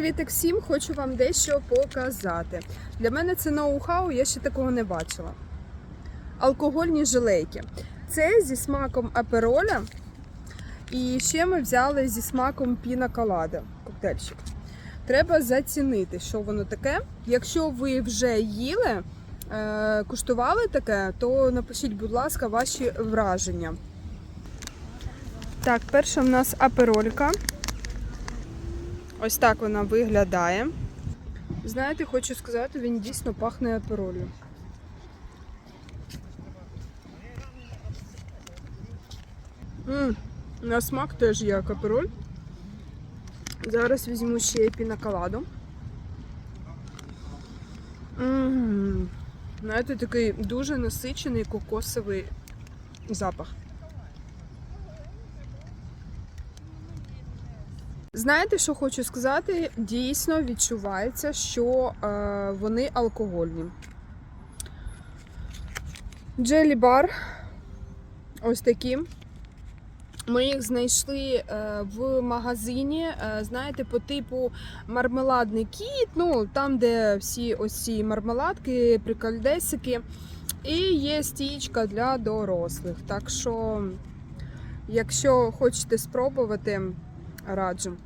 Привіт всім! Хочу вам дещо показати. Для мене це ноу-хау, я ще такого не бачила. Алкогольні жилейки. Це зі смаком апероля. І ще ми взяли зі смаком піна колада, коктейльчик. Треба зацінити, що воно таке. Якщо ви вже їли, е, куштували таке, то напишіть, будь ласка, ваші враження. Так, перша в нас аперолька. Ось так вона виглядає. Знаєте, хочу сказати, він дійсно пахне аперолью. М, На смак теж як апероль. Зараз візьму ще пінаколаду. М, Знаєте, такий дуже насичений кокосовий запах. Знаєте, що хочу сказати? Дійсно відчувається, що е, вони алкогольні. Джелі бар. Ось такі. Ми їх знайшли е, в магазині, е, знаєте, по типу мармеладний кіт, ну там, де всі ось ці мармеладки, прикольдесики. І є стічка для дорослих. Так що, якщо хочете спробувати, раджу.